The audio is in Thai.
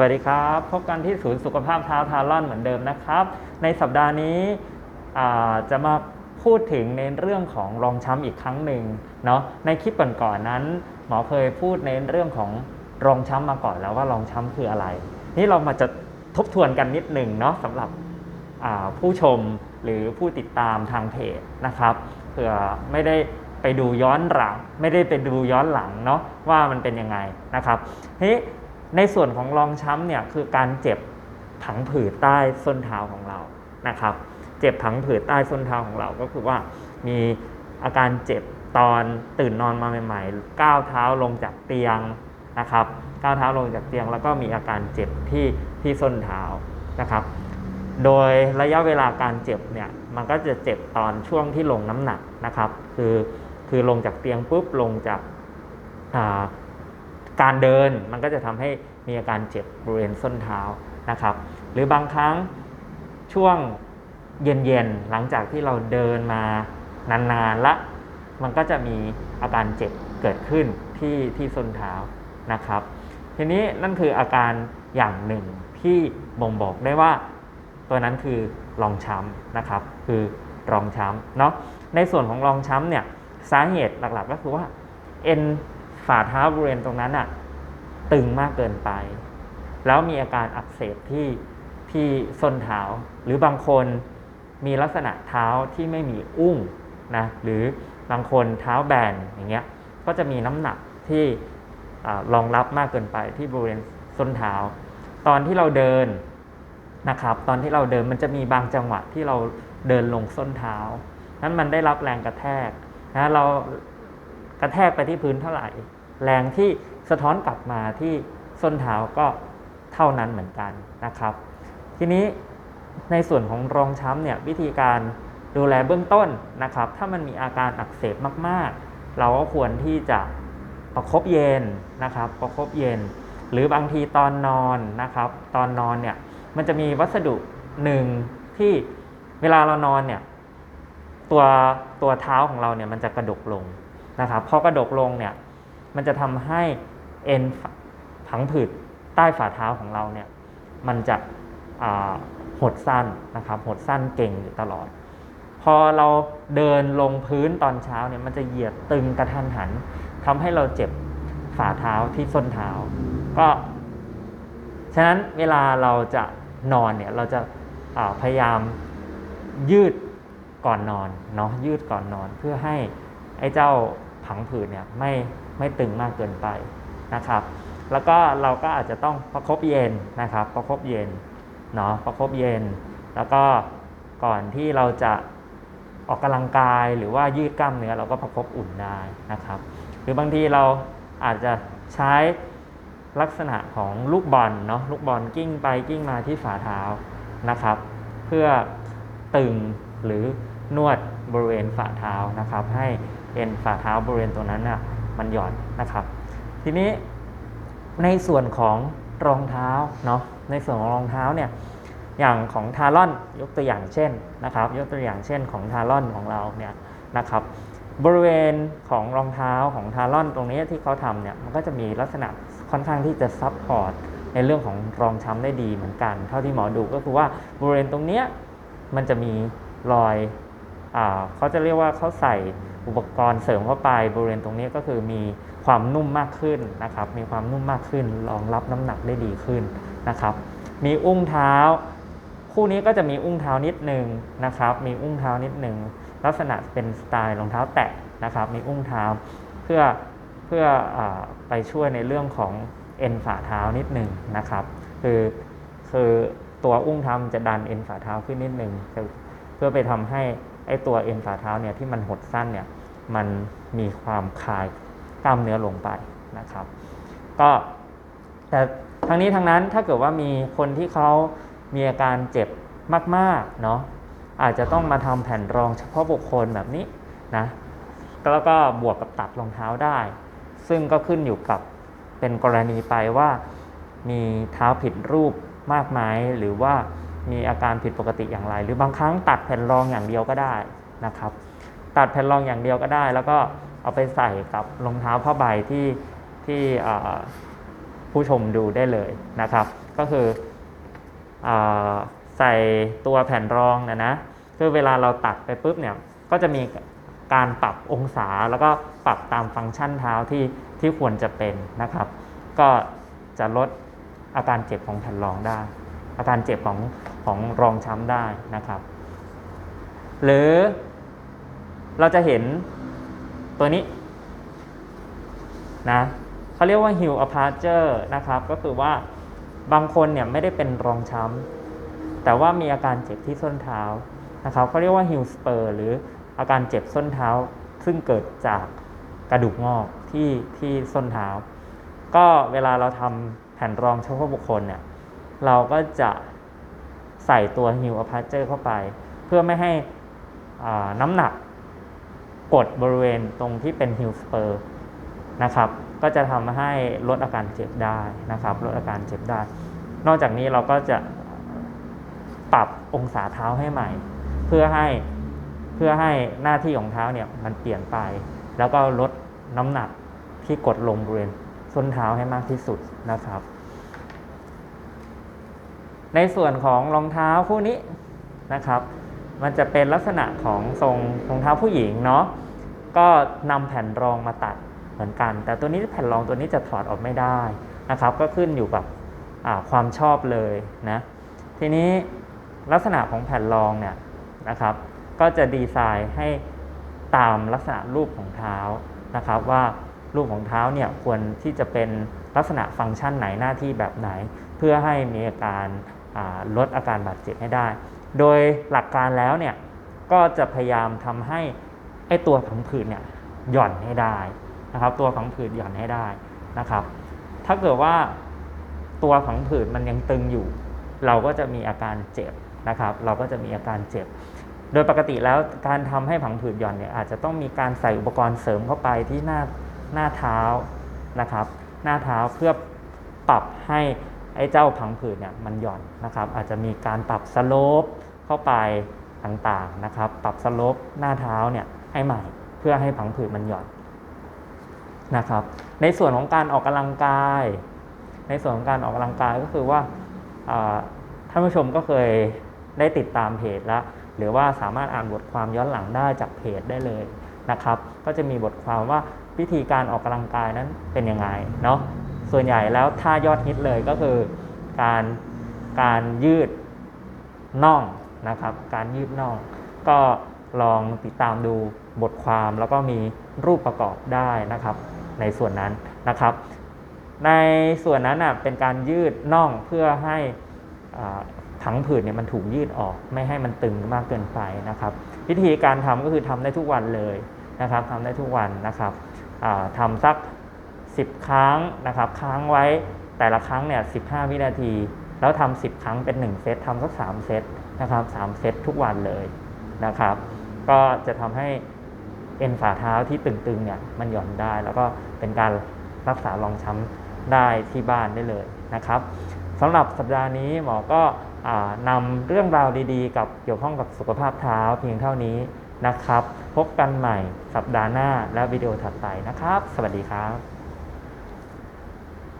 วัสดีครับ พบกันที่ศูนย์สุขภาพเท้าทารอนเหมือนเดิมนะครับ ในสัปดาห์นี้จะมาพูดถึงในเรื่องของรองช้ำอีกครั้งหนึ่งเนาะในคลิปก่อนๆนั้น หมอเคยพูดในเรื่องของรองช้ำมาก่อนแล้วว่ารองช้ำคืออะไร นี่เรามาจะทบทวนกันนิดหนึ่งเนาะสำหรับผู้ชมหรือผู้ติดตามทางเพจนะครับเผื่อไม่ได้ไปดูย้อนหลัง ไม่ได้ไปดูย้อนหลังเนาะว่ามันเป็นยังไงนะครับทีนี้ ในส่วนของรองช้ำเนี่ยคือการเจ็บผังผืดใต้ส้นเท้าของเรานะครับ เจ็บผังผืดใต้ส้นเท้าของเราก็คือว่ามีอาการเจ็บตอนตื่นนอนมาใหม่ๆก้าวเท้าลงจากเตียงนะครับก้าวเท้าลงจากเตียงแล้วก็มีอาการเจ็บที่ที่ส้นเท้านะครับ โดยระยะเวลาการเจ็บเนี่ยมันก็จะเจ็บตอนช่วงที่ลงน้ำหนักนะครับ คือคือลงจากเตียงปุ๊บลงจากอ่า การเดินมันก็จะทำให้มีอาการเจ็บบริเวณส้นเท้านะครับ หรือบางครั้งช่วงเย็นๆหลังจากที่เราเดินมานานๆละ มันก็จะมีอาการเจ็บเกิดขึ้นที่ที่ส้นเท้านะครับ ทีนี้นั่นคืออาการอย่างหนึ่งที่บ่งบอกได้ว่า ตัวนั้นคือรองช้ำนะครับ คือรองช้ำเนาะในส่วนของรองช้ำเนี่ยสาเหตุหลักๆก็คือว่าเอ็น ฝ่าเท้าบริเวณตรงนั้นอะตึงมากเกินไป แล้วมีอาการอักเสบที่ที่ส้นเท้า หรือบางคนมีลักษณะเท้าที่ไม่มีอุ้งนะหรือบางคนเท้าแบนอย่างเงี้ยก็จะมีน้ำหนักที่อารองรับมากเกินไปที่บริเวณส้นเท้า ตอนที่เราเดินนะครับ ตอนที่เราเดินมันจะมีบางจังหวะที่เราเดินลงส้นเท้านั้นมันได้รับแรงกระแทกนะเรา กระแทกไปที่พื้นเท่าไหร่ แรงที่สะท้อนกลับมาที่ส้นเท้าก็เท่านั้นเหมือนกันนะครับ ทีนี้ในส่วนของรองช้ำเนี่ยวิธีการดูแลเบื้องต้นนะครับ ถ้ามันมีอาการอักเสบมากๆ เราก็ควรที่จะประคบเย็นนะครับ ประคบเย็น หรือบางทีตอนนอนนะครับ ตอนนอนเนี่ยมันจะมีวัสดุหนึ่งที่เวลาเรานอนเนี่ยตัวตัวเท้าของเราเนี่ยมันจะกระดกลง นะครับพอกระดกลงเนี่ยมันจะทำให้เอ็นผังผืดใต้ฝ่าเท้าของเราเนี่ยมันจะหดสั้นนะครับหดสั้นเก่งอยู่ตลอด พอเราเดินลงพื้นตอนเช้าเนี่ยมันจะเหยียดตึงกระทันหันทำให้เราเจ็บฝ่าเท้าที่ส้นเท้า ก็ ฉะนั้นเวลาเราจะนอนเนี่ยเราจะาพยายามยืดก่อนนอนเนาะยืดก่อนนอนเพื่อให้ไอ้เจ้า ผังผืดเนี่ยไม่ไม่ตึงมากเกินไปนะครับ แล้วก็เราก็อาจจะต้องประคบเย็นนะครับ ประคบเย็นเนาะประคบเย็น แล้วก็ก่อนที่เราจะออกกำลังกายหรือว่ายืดกล้ามเนื้อเราก็ประคบอุ่นได้นะครับ หรือบางทีเราอาจจะใช้ลักษณะของลูกบอลเนาะลูกบอลกิ้งไปกิ้งมาที่ฝ่าเท้านะครับ เพื่อตึงหรือนวดบริเวณฝ่าเท้านะครับ ให้ เอ็นฝ่าเท้าบริเวณตรงนั้นน่ะมันหย่อนนะครับ ทีนี้ในส่วนของรองเท้าเนาะในส่วนของรองเท้าเนี่ยอย่างของทารอนยกตัวอย่างเช่นนะครับ ยกตัวอย่างเช่นของทารอนของเราเนี่ยนะครับบริเวณของรองเท้าของทารอนตรงนี้ที่เขาทำเนี่ยมันก็จะมีลักษณะค่อนข้างที่จะซับพอร์ตในเรื่องของรองช้ำได้ดีเหมือนกัน เท่าที่หมอดูก็คือว่าบริเวณตรงเนี้ยมันจะมีรอยอเขาจะเรียกว่าเขาใส่ อุปกรณ์เสริมเข้าไปบริเวณตรงนี้ก็คือมีความนุ่มมากขึ้นนะครับ มีความนุ่มมากขึ้นรองรับน้ำหนักได้ดีขึ้นนะครับ มีอุ้งเท้า คู่นี้ก็จะมีอุ้งเท้านิดหนึ่งนะครับ มีอุ้งเท้านิดหนึ่งลักษณะเป็นสไตล์รองเท้าแตะนะครับ มีอุ้งเท้าเพื่อเพื่ออไปช่วยในเรื่องของเอ็นฝ่าเท้านิดหนึ่งนะครับ คือคือตัวอุ้งเท้าจะดันเอ็นฝ่าเท้าขึ้นนิดหนึ่งคือเพื่อไปทำให้ ไอตัวเอ็นฝ่าเท้าเนี่ยที่มันหดสั้นเนี่ยมันมีความคลายกล้ามเนื้อลงไปนะครับ ก็แต่ทั้งนี้ทั้งนั้นถ้าเกิดว่ามีคนที่เขามีอาการเจ็บมากๆเนาะอาจจะต้องมาทำแผ่นรองเฉพาะบุคคลแบบนี้นะแล้วก็บวกกับตัดรองเท้าได้ ซึ่งก็ขึ้นอยู่กับเป็นกรณีไปว่ามีเท้าผิดรูปมากไหมหรือว่า มีอาการผิดปกติอย่างไร หรือบางครั้งตัดแผ่นรองอย่างเดียวก็ได้นะครับ ตัดแผ่นรองอย่างเดียวก็ได้ แล้วก็เอาไปใส่กับรองเท้าผ้าใบที่ที่ผู้ชมดูได้เลยนะครับ ก็คืออใส่ตัวแผ่นรองนะนะคือเวลาเราตัดไปปุ๊บเนี่ยก็จะมีการปรับองศาแล้วก็ปรับตามฟังก์ชันเท้าที่ที่ควรจะเป็นนะครับ ก็จะลดอาการเจ็บของแผ่นรองได้ อาการเจ็บของ ของรองช้ำได้นะครับ หรือเราจะเห็นตัวนี้นะเขาเรียกว่า heel aperture นะครับ ก็คือว่าบางคนเนี่ยไม่ได้เป็นรองช้ำแต่ว่ามีอาการเจ็บที่ส้นเท้านะครับเขาเรียกว่า heel spur หรืออาการเจ็บส้นเท้าซึ่งเกิดจากกระดูกงอกที่ที่ส้นเท้า ก็เวลาเราทำแผ่นรองเฉพาะบุคคลเนี่ยเราก็จะ ใส่ตัว heel aperture เข้าไป เพื่อไม่ให้น้ำหนักกดบริเวณตรงที่เป็น heel spur นะครับ ก็จะทำให้ลดอาการเจ็บได้นะครับ ลดอาการเจ็บได้ นอกจากนี้เราก็จะปรับองศาเท้าให้ใหม่ เพื่อให้เพื่อให้หน้าที่ของเท้าเนี่ยมันเปลี่ยนไป แล้วก็ลดน้ำหนักที่กดลงบริเวณส้นเท้าให้มากที่สุดนะครับ ในส่วนของรองเท้าคู่นี้นะครับ มันจะเป็นลักษณะของทรงรองเท้าผู้หญิงเนาะก็นำแผ่นรองมาตัดเหมือนกัน แต่ตัวนี้แผ่นรองตัวนี้จะถอดออกไม่ได้นะครับ ก็ขึ้นอยู่กับความชอบเลยนะทีนี้ลักษณะของแผ่นรองเนี่ยนะครับ ก็จะดีไซน์ให้ตามลักษณะรูปของเท้านะครับ ว่ารูปของเท้าเนี่ยควรที่จะเป็นลักษณะฟังก์ชันไหนหน้าที่แบบไหน เพื่อให้มีอาการ ลดอาการบาดเจ็บให้ได้ โดยหลักการแล้วเนี่ยก็จะพยายามทำให้ไอ้ตัวผังผืดเนี่ยหย่อนให้ได้นะครับ ตัวผังผืดหย่อนให้ได้นะครับ ถ้าเกิดว่าตัวผังผืดมันยังตึงอยู่ เราก็จะมีอาการเจ็บนะครับ เราก็จะมีอาการเจ็บ โดยปกติแล้วการทำให้ผังผืดหย่อนเนี่ยอาจจะต้องมีการใส่อุปกรณ์เสริมเข้าไปที่หน้าหน้าเท้านะครับ หน้าเท้าเพื่อปรับให้ ไอ้เจ้าผังผืดเนี่ยมันหย่อนนะครับ อาจจะมีการปรับสโลปเข้าไปต่างๆนะครับ ปรับสโลปหน้าเท้าเนี่ยให้ใหม่เพื่อให้ผังผืดมันหย่อนนะครับ ในส่วนของการออกกำลังกาย ในส่วนของการออกกำลังกายก็คือว่าท่านผู้ชมก็เคยได้ติดตามเพจแล้วหรือว่าสามารถอ่านบทความย้อนหลังได้จากเพจได้เลยนะครับ ก็จะมีบทความว่าวิธีการออกกำลังกายนั้นเป็นยังไงเนาะ ส่วนใหญ่แล้วท่ายอดฮิตเลยก็คือการการยืดน่องนะครับ การยืดน่อง ก็ลองติดตามดูบทความแล้วก็มีรูปประกอบได้นะครับ ในส่วนนั้นนะครับ ในส่วนนั้นนะเป็นการยืดน่องเพื่อให้อ่าผังผืดเนี่ยมันถูกยืดออก ไม่ให้มันตึงมากเกินไปนะครับ วิธีการทำก็คือทำได้ทุกวันเลยนะครับทำได้ทุกวันนะครับอ่าทำสัก 10 ครั้งนะครับค้างไว้แต่ละครั้งเนี่ย15 วินาที แล้วทำ10 ครั้งเป็น 1 เซตทำสัก 3 เซตนะครับ3เซตทุกวันเลยนะครับ ก็จะทำให้เอ็นฝ่าเท้าที่ตึงๆเนี่ยมันหย่อนได้ แล้วก็เป็นการรักษารองช้ำได้ที่บ้านได้เลยนะครับสำหรับสัปดาห์นี้หมอก็นำเรื่องราวดีๆ กับเกี่ยวข้องกับสุขภาพเท้าเพียงเท่านี้นะครับ พบกันใหม่สัปดาห์หน้าและวิดีโอถัดไปนะครับ สวัสดีครับ